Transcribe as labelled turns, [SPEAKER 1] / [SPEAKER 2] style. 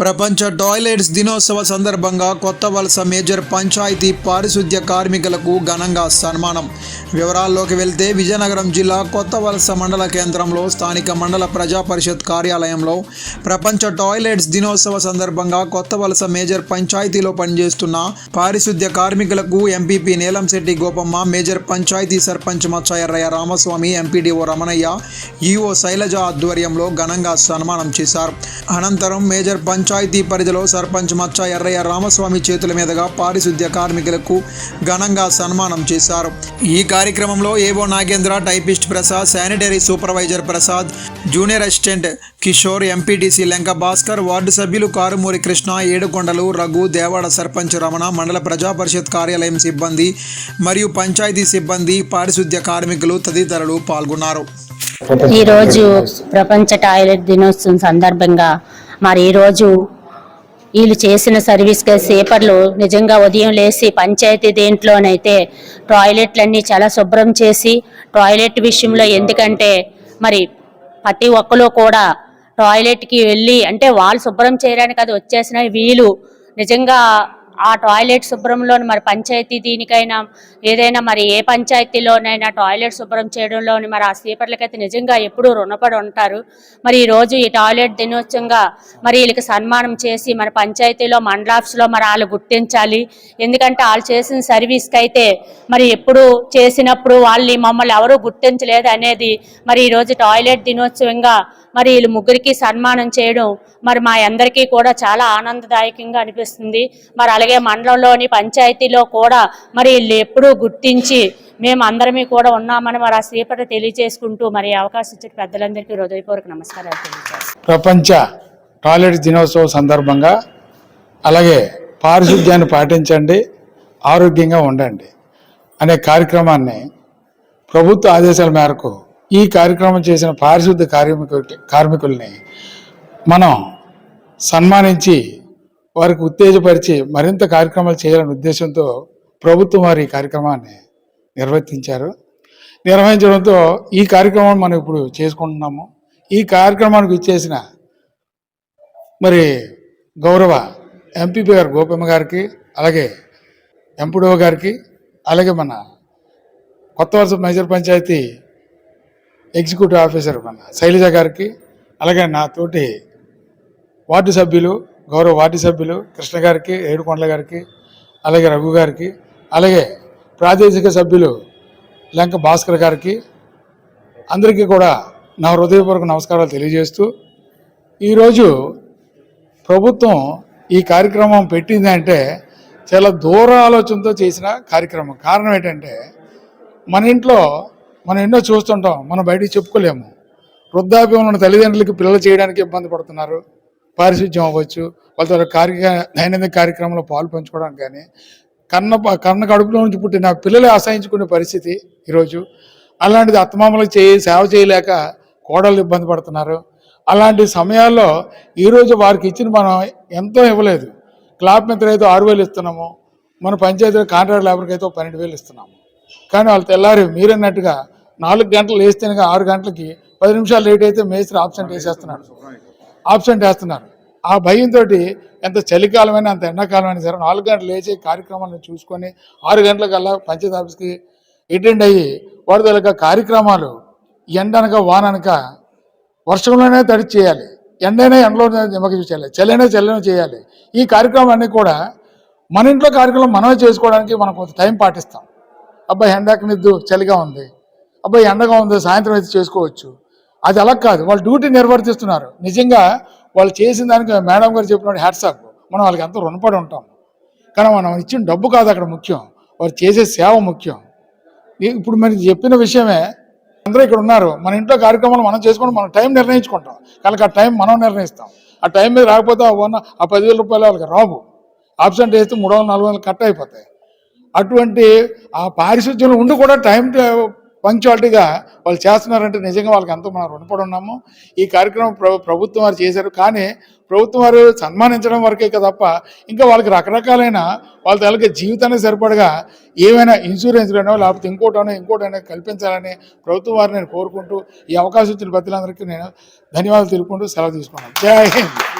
[SPEAKER 1] ప్రపంచ టాయిలెట్స్ దినోత్సవ సందర్భంగా కొత్త వలస మేజర్ పంచాయతీ పారిశుద్ధ్య కార్మికులకు ఘనంగా సన్మానం. వివరాల్లోకి వెళ్తే విజయనగరం జిల్లా కొత్త వలస మండల కేంద్రంలో స్థానిక మండల ప్రజా పరిషత్ కార్యాలయంలో ప్రపంచ టాయిలెట్స్ దినోత్సవ సందర్భంగా కొత్త వలస మేజర్ పంచాయతీలో పనిచేస్తున్న పారిశుద్ధ్య కార్మికులకు MPP Neelamsetti Gopamma major panchayat sarpanch Machayarrayya Ramaswamy MPDO Ramanayya EO Sailaja ఆధ్వర్యంలో ఘనంగా సన్మానం చేశారు. అనంతరం మేజర్ పంచాయతీ పరిధిలో సర్పంచ్ మచ్చ ఎర్రయ్య రామస్వామి చేతుల మీదుగా పారిశుద్ధ్య కార్మికులకు ఘనంగా సన్మానం చేశారు. ఈ కార్యక్రమంలో AO Nagendra typist Prasad sanitary supervisor Prasad junior assistant Kishore MPTC Lenka Bhaskar ward సభ్యులు కారుమూరి కృష్ణ ఏడుకొండలు రఘు దేవాడ సర్పంచ్ రమణ మండల ప్రజా పరిషత్ కార్యాలయం సిబ్బంది మరియు పంచాయతీ సిబ్బంది పారిశుద్ధ్య కార్మికులు తదితరులు పాల్గొన్నారు.
[SPEAKER 2] ఈరోజు ప్రపంచ టాయిలెట్ దినోత్సవం సందర్భంగా మరి ఈరోజు వీళ్ళు చేసిన సర్వీస్ సేపర్లు నిజంగా ఉదయం లేచి పంచాయతీ దేంట్లోనైతే టాయిలెట్లన్నీ చాలా శుభ్రం చేసి టాయిలెట్ విషయంలో ఎందుకంటే మరి ప్రతి ఒక్కరు కూడా టాయిలెట్కి వెళ్ళి అంటే వాళ్ళు శుభ్రం చేయడానికి అది వచ్చేసిన వీళ్ళు నిజంగా ఆ టాయిలెట్ శుభ్రంలో మరి పంచాయతీ దీనికైనా ఏదైనా మరి ఏ పంచాయతీలోనైనా టాయిలెట్ శుభ్రం చేయడంలోని మరి ఆ స్లీపర్లకైతే నిజంగా ఎప్పుడూ రుణపడి ఉంటారు. మరి ఈ రోజు ఈ టాయిలెట్ దినోత్సవంగా మరి వీళ్ళకి సన్మానం చేసి మన పంచాయతీలో మండలాఫ్స్లో మరి వాళ్ళు గుర్తించాలి. ఎందుకంటే వాళ్ళు చేసిన సర్వీస్కి అయితే మరి ఎప్పుడు చేసినప్పుడు వాళ్ళని మమ్మల్ని ఎవరూ గుర్తించలేదు అనేది మరి ఈరోజు టాయిలెట్ దినోత్సవంగా మరి వీళ్ళు ముగ్గురికి సన్మానం చేయడం మరి మా అందరికీ కూడా చాలా ఆనందదాయకంగా అనిపిస్తుంది. మరి అలాగే మండలంలోని పంచాయతీలో కూడా మరి వీళ్ళు ఎప్పుడూ గుర్తించి మేము అందరమీ కూడా ఉన్నామని మరి ఆ సేపటి తెలియజేసుకుంటూ మరి అవకాశం ఇచ్చిన పెద్దలందరికీ హృదయపూర్వక నమస్కారాలు
[SPEAKER 3] ప్రపంచ టాయిలెట్ దినోత్సవం సందర్భంగా అలాగే పారిశుద్ధ్యాన్ని పాటించండి ఆరోగ్యంగా ఉండండి అనే కార్యక్రమాన్ని ప్రభుత్వ ఆదేశాల మేరకు ఈ కార్యక్రమం చేసిన పారిశుద్ధ కార్మికు కార్మికుల్ని మనం సన్మానించి వారికి ఉత్తేజపరిచి మరింత కార్యక్రమాలు చేయాలనే ఉద్దేశంతో ప్రభుత్వం వారి ఈ కార్యక్రమాన్ని నిర్వర్తించారు. నిర్వహించడంతో ఈ కార్యక్రమాన్ని మనం ఇప్పుడు చేసుకుంటున్నాము. ఈ కార్యక్రమానికి ఇచ్చేసిన మరి గౌరవ ఎంపీపీ గారు గోపమ్మ గారికి అలాగే ఎంపీడో గారికి అలాగే మన కొత్త వలస మేజర్ పంచాయతీ ఎగ్జిక్యూటివ్ ఆఫీసర్ మన శైలజ గారికి అలాగే నా తోటి వార్డు సభ్యులు గౌరవ వార్డు సభ్యులు కృష్ణ గారికి ఏడుకొండల గారికి అలాగే రఘు గారికి అలాగే ప్రాదేశిక సభ్యులు లంక భాస్కర్ గారికి అందరికీ కూడా నా హృదయపూర్వక నమస్కారాలు తెలియజేస్తూ ఈరోజు ప్రభుత్వం ఈ కార్యక్రమం పెట్టిందంటే చాలా దూర ఆలోచనతో చేసిన కార్యక్రమం. కారణం ఏంటంటే మన ఇంట్లో మనం ఎన్నో చూస్తుంటాం మనం బయటికి చెప్పుకోలేము. వృద్ధాప్యం ఉన్న తల్లిదండ్రులకి పిల్లలు చేయడానికి ఇబ్బంది పడుతున్నారు. పారిశుద్ధ్యం అవ్వచ్చు వాళ్ళతో కార్య దైనందిక కార్యక్రమంలో పాలు పంచుకోవడానికి కానీ కన్న కన్న కడుపులో నుంచి పుట్టిన పిల్లలే అసహించుకునే పరిస్థితి ఈరోజు. అలాంటిది అత్తమామలకు చేయి సేవ చేయలేక కోడళ్ళు ఇబ్బంది పడుతున్నారు. అలాంటి సమయాల్లో ఈరోజు వారికి ఇచ్చిన మనం ఎంతో ఇవ్వలేదు. క్లాప్ మిత్ర అయితే ఆరు వేలు ఇస్తున్నాము. మన పంచాయతీ కాంట్రాక్ట్ లేబర్కి అయితే పన్నెండు వేలు ఇస్తున్నాము. కానీ వాళ్ళు తెల్లారి మీరన్నట్టుగా నాలుగు గంటలు వేస్తేనే ఆరు గంటలకి పది నిమిషాలు లేట్ అయితే మేస్త్రి ఆబ్సెంట్ వేసేస్తున్నాడు ఆబ్సెంట్ వేస్తున్నారు. ఆ భయంతో ఎంత చలికాలమైనా అంత ఎండాకాలమైనా సరే నాలుగు గంటలు లేచి కార్యక్రమాలను చూసుకొని ఆరు గంటలకల్లా పంచాయతీ ఆఫీస్కి అటెండ్ అయ్యి వారి యొక్క కార్యక్రమాలు ఎండనక వాననక వర్షంలోనే తడి చేయాలి. ఎండైనా ఎండలోనే నిమ్మకం చేయాలి చల్లైనా చల్లైనా చేయాలి. ఈ కార్యక్రమాలన్నీ కూడా మన ఇంట్లో కార్యక్రమం మనమే చేసుకోవడానికి మనం కొంత టైం పాటిస్తాం. అబ్బాయి ఎండాకనిద్దు చలిగా ఉంది. అబ్బాయి ఎండగా ఉంది సాయంత్రం అయితే చేసుకోవచ్చు. అది అలా కాదు. వాళ్ళు డ్యూటీ నిర్వర్తిస్తున్నారు. నిజంగా వాళ్ళు చేసిన దానికి మేడం గారు చెప్పినట్టు హ్యాట్సాప్ మనం వాళ్ళకి ఎంతో రుణపడి ఉంటాం. కానీ మనం ఇచ్చిన డబ్బు కాదు అక్కడ ముఖ్యం. వారు చేసే సేవ ముఖ్యం. ఇప్పుడు మరి చెప్పిన విషయమే అందరూ ఇక్కడ ఉన్నారు. మన ఇంట్లో కార్యక్రమాలు మనం చేసుకుంటాం మనం టైం నిర్ణయించుకుంటాం. కనుక ఆ టైం మనం నిర్ణయిస్తాం. ఆ టైం మీద రాకపోతే ఆ వన్ ఆ పదివేల రూపాయలు వాళ్ళకి రావు. ఆబ్సెంట్ వేస్తే మూడు వందలు నాలుగు వందలు కట్ అయిపోతాయి. అటువంటి ఆ పారిశుద్ధ్యంలో ఉండి కూడా టైం పంక్చువాలిటీగా వాళ్ళు చేస్తున్నారంటే నిజంగా వాళ్ళకి ఎంతో మనం రుణపడి ఉన్నాము. ఈ కార్యక్రమం ప్ర ప్రభుత్వం వారు చేశారు. కానీ ప్రభుత్వం వారు సన్మానించడం వరకే తప్ప ఇంకా వాళ్ళకి రకరకాలైన వాళ్ళ తాలూకా జీవితానికి సరిపడగా ఏమైనా ఇన్సూరెన్స్ లేకపోతే ఇంకోటనో ఇంకోటైనా కల్పించాలని ప్రభుత్వం వారిని నేను కోరుకుంటూ ఈ అవకాశం ఇచ్చిన పెద్దలందరికీ నేను ధన్యవాదాలు తెలుపుకుంటూ సెలవు తీసుకున్నాను జై హింద్.